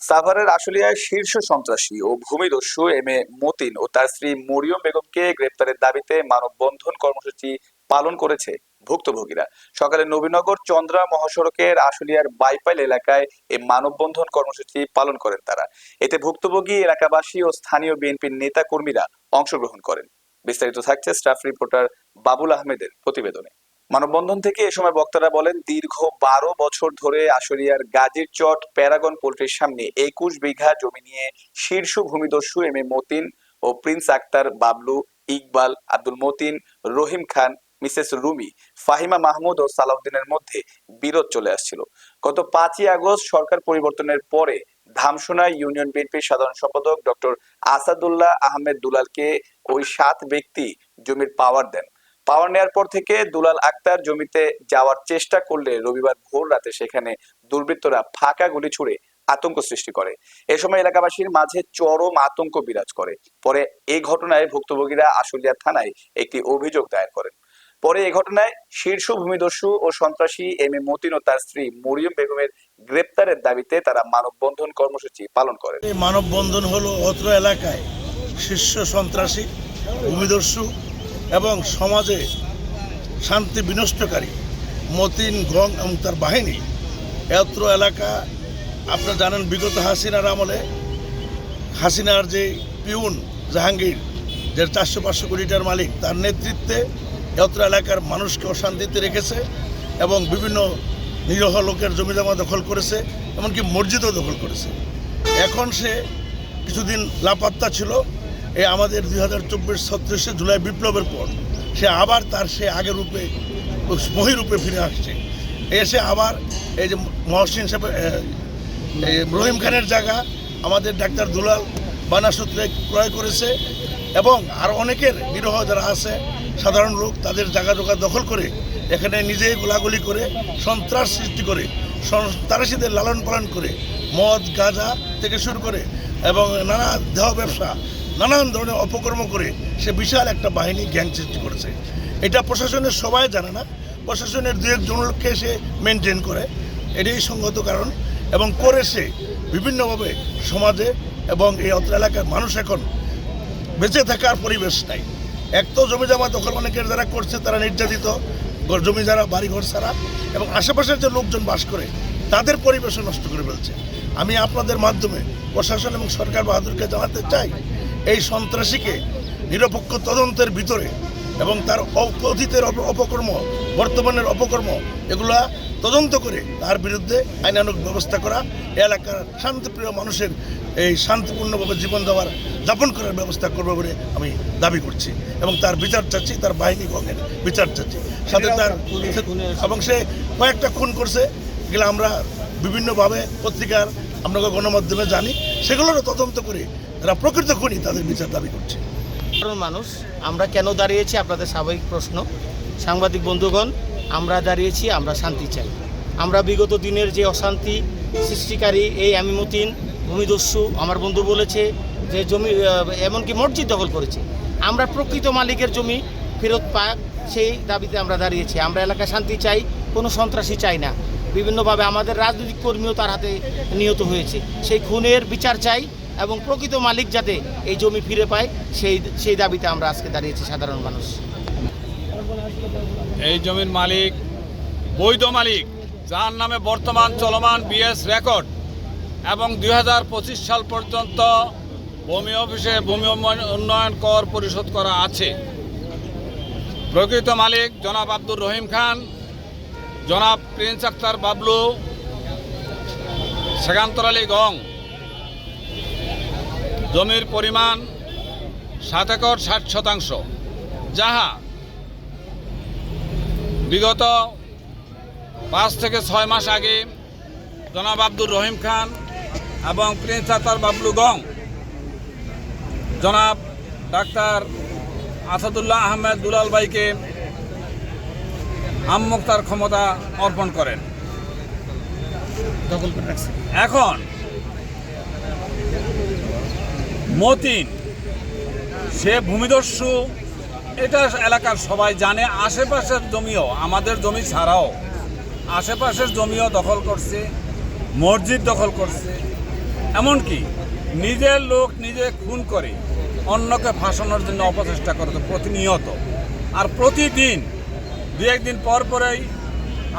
সাভারের আশুলিয়ায় শীর্ষ সন্ত্রাসী ও ভূমিদস্যু এম এ মতিন ও তার স্ত্রী মরিয়ম বেগমকে গ্রেপ্তারের দাবিতে মানববন্ধন কর্মসূচি পালন করেছে ভুক্তভোগীরা। সকালে নবীনগর চন্দ্রা মহাসড়কের আশুলিয়ার বাইপাইল এলাকায় এই মানববন্ধন কর্মসূচি পালন করেন তারা। এতে ভুক্তভোগী, এলাকাবাসী ও স্থানীয় বিএনপির নেতা কর্মীরা অংশগ্রহণ করেন। বিস্তারিত থাকছে স্টাফ রিপোর্টার বাবুল আহমেদের প্রতিবেদনে। মানববন্ধন থেকে এ সময় বক্তারা বলেন, দীর্ঘ বারো বছর ধরে আশুলিয়ার গাজীর চট, প্যারাগন পোল্ট্রির সামনে একুশ বিঘা জমি নিয়ে শীর্ষ ভূমিদস্যু এম এ মতিন ও প্রিন্স আক্তার, বাবলু, ইকবাল, আব্দুল মতিন, রহিম খান, মিসেস রুমি, ফাহিমা মাহমুদ ও সালাউদ্দিনের মধ্যে বিরোধ চলে আসছিল। গত পাঁচই আগস্ট সরকার পরিবর্তনের পরে ধামসোনা ইউনিয়ন বিএনপির সাধারণ সম্পাদক ডক্টর আসাদুল্লাহ আহমেদ দুলালকে ওই সাত ব্যক্তি জমির পাওয়ার দেন। পাওয়ার নেওয়ার পর থেকে দুলাল আক্তার জমিতে যাওয়ার চেষ্টা করলে রবিবার ভোর রাতে সেখানে দুর্বৃত্তরা ফাঁকা গুলি ছুড়ে আতঙ্ক সৃষ্টি করে। এ সময় এলাকাবাসীর মাঝে চরম আতঙ্ক বিরাজ করে। পরে এই ঘটনায় ভুক্তভোগীরা আশুলিয়া থানায় একটি অভিযোগ দায়ের করেন। পরে এই ঘটনায় শীর্ষ ভূমিদস্যু ও সন্ত্রাসী এম এ মতিন ও তার স্ত্রী মরিয়ম বেগমের গ্রেপ্তারের দাবিতে তারা মানববন্ধন কর্মসূচি পালন করেন। এই মানববন্ধন হলো অত্র এলাকায় শীর্ষ সন্ত্রাসী, ভূমিদস্যু এবং সমাজে শান্তি বিনষ্টকারী মতিন গং এবং তার বাহিনী অত্র এলাকা, আপনারা জানেন বিগত হাসিনার আমলে, হাসিনার যে পিউন জাহাঙ্গীর যে চারশো পাঁচশো কোটিটার মালিক, তার নেতৃত্বে অত্র এলাকার মানুষকে অশান্তিতে রেখেছে এবং বিভিন্ন নিরহ লোকের জমিজমা দখল করেছে, এমনকি মসজিদও দখল করেছে। এখন সে কিছুদিন লাপাত্তা ছিল এই আমাদের দুই হাজার চব্বিশ ছত্রিশে জুলাই বিপ্লবের পর সে আবার তার সে আগের রূপে মহিরূপে ফিরে আসছে। এসে আবার এই যে মহসিন সাহেব রহিম খানের জায়গা আমাদের ডাক্তার দুলাল বানাসূত্রে ক্রয় করেছে এবং আর অনেকের নিরহ যারা আছে, সাধারণ লোক, তাদের জায়গা জোগা দখল করে এখানে নিজেই গোলাগুলি করে সন্ত্রাস সৃষ্টি করে, সন্ত্রাসীদের লালন পালন করে মদ, গাঁজা থেকে শুরু করে এবং নানা দেহ ব্যবসা নানান ধরনের অপকর্ম করে সে বিশাল একটা বাহিনী গ্যাং সৃষ্টি করেছে। এটা প্রশাসনের সবাই জানে না। প্রশাসনের দু একজন লোককে সে মেনটেন করে। এটাই সঙ্গত কারণ। এবং করে সে বিভিন্নভাবে সমাজে এবং এই অত্র এলাকার মানুষ এখন বেঁচে থাকার পরিবেশ নাই। এক তো জমি জমা দখল অনেকের যারা করছে, তারা নির্যাতিত। জমি যারা, বাড়িঘর ছাড়া। এবং আশেপাশের যে লোকজন বাস করে, তাদের পরিবেশও নষ্ট করে ফেলছে। আমি আপনাদের মাধ্যমে প্রশাসন এবং সরকার বাহাদুরকে জানাতে চাই এই সন্ত্রাসীকে নিরপেক্ষ তদন্তের ভিতরে এবং তার অতীতের অপ- অপকর্ম, বর্তমানের অপকর্ম, এগুলা তদন্ত করে তার বিরুদ্ধে আইনানুক ব্যবস্থা করা, এলাকার শান্তিপ্রিয় মানুষের এই শান্তিপূর্ণভাবে জীবন দেওয়ার, যাপন করার ব্যবস্থা করবে বলে আমি দাবি করছি। এবং তার বিচার চাচ্ছি, তার বাহিনী গণের বিচার চাচ্ছি। সাথে তার এবং সে কয়েকটা খুন করছে, এগুলো আমরা বিভিন্নভাবে পত্রিকার, আমরা গণমাধ্যমে জানি। সেগুলোরও তদন্ত করে যারা প্রকৃত খুনি, তাদের বিচার দাবি করছে। সাধারণ মানুষ, আমরা কেন দাঁড়িয়েছি, আপনাদের স্বাভাবিক প্রশ্ন। সাংবাদিক বন্ধুগণ, আমরা দাঁড়িয়েছি, আমরা শান্তি চাই। আমরা বিগত দিনের যে অশান্তি সৃষ্টিকারী এই আমিমুদ্দিন ভূমিদস্যু, আমার বন্ধু বলেছে যে জমি এমনকি মসজিদ দখল করেছে। আমরা প্রকৃত মালিকের জমি ফেরত পাক, সেই দাবিতে আমরা দাঁড়িয়েছি। আমরা এলাকায় শান্তি চাই, কোনো সন্ত্রাসী চাই না। বিভিন্নভাবে আমাদের রাজনৈতিক কর্মীও তার হাতে নিহত হয়েছে। সেই খুনের বিচার চাই এবং প্রকৃত মালিক যাতে এই জমি ফিরে পায়, সেই সেই দাবিতে আমরা আজকে দাঁড়িয়েছি সাধারণ মানুষ। এই জমির মালিক, বৈধ মালিক, যার নামে বর্তমান চলমান বিএস রেকর্ড এবং দুই হাজার পঁচিশ সাল পর্যন্ত ভূমি অফিসে ভূমি উন্নয়ন- কর পরিশোধ করা আছে। প্রকৃত মালিক জনাব আব্দুর রহিম খান, জনাব প্রিন্স আক্তার বাবলু, সেকান্তর আলী গং জমির পরিমাণ সাত একর ষাট শতাংশ। যাহা বিগত পাঁচ থেকে ছয় মাস আগে জনাব আব্দুর রহিম খান এবং প্রিন্স আতার বাবলু গং জনাব ডাক্তার আসাদুল্লাহ আহমেদ দুলাল ভাইকে আমমুক্তার ক্ষমতা অর্পণ করেন। এখন মতিন, সে ভূমিদস্যু, এটা এলাকার সবাই জানে, আশেপাশের জমিও, আমাদের জমি ছাড়াও আশেপাশের জমিও দখল করছে, মসজিদ দখল করছে। এমনকি নিজের লোক নিজে খুন করে অন্যকে ফাঁসানোর জন্য অপচেষ্টা করে তো প্রতিনিয়ত। আর প্রতিদিন, দু একদিন পর পরেই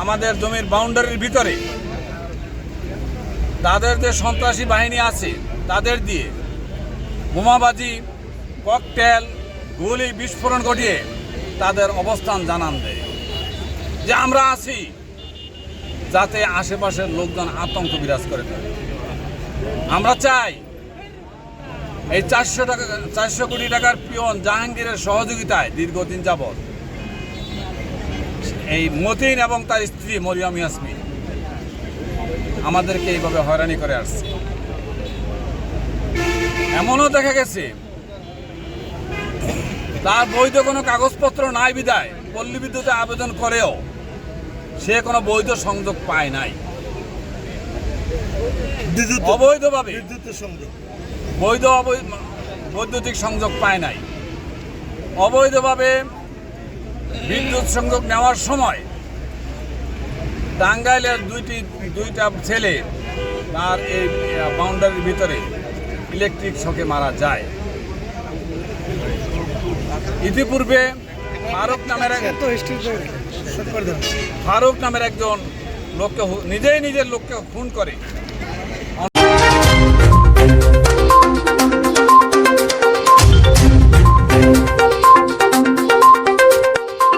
আমাদের জমির বাউন্ডারির ভিতরে তাদের যে সন্ত্রাসী বাহিনী আছে, তাদের দিয়ে বোমাবাজি, ককটেল, গুলি বিস্ফোরণ ঘটিয়ে তাদের অবস্থান জানান দেয়। যে আমরা আছি, যাতে আশেপাশের লোকজন আতঙ্ক বিরাজ করে থাকে আমরা চাই এই চারশো টাকা, চারশো কোটি টাকার পিয়ন জাহাঙ্গীরের সহযোগিতায় দীর্ঘদিন যাবৎ এই মতিন এবং তার স্ত্রী মরিয়াম ইয়াসমিন আমাদেরকে এইভাবে হয়রানি করে আসছে। এমনও দেখা গেছে। তার বৈধ কোনো কাগজপত্র নাই বিদায়। পল্লী বিদ্যুতে আবেদন করেও সে কোনো বৈধ সংযোগ পায় নাই। অবৈধভাবে। বিদ্যুতের সংযোগ। বৈধ বৈদ্যুতিক সংযোগ পায় নাই। অবৈধভাবে বিদ্যুৎ সংযোগ নেওয়ার সময় টাঙ্গাইলের দুইটি দুইটা ছেলে তার এই বাউন্ডারির ভিতরে ইলেকট্রিক শকে মারা যায় ইতিপূর্বে ফারুক নামের। ফারুক নামের একজন লোককে নিজেই নিজের লোককে খুন করে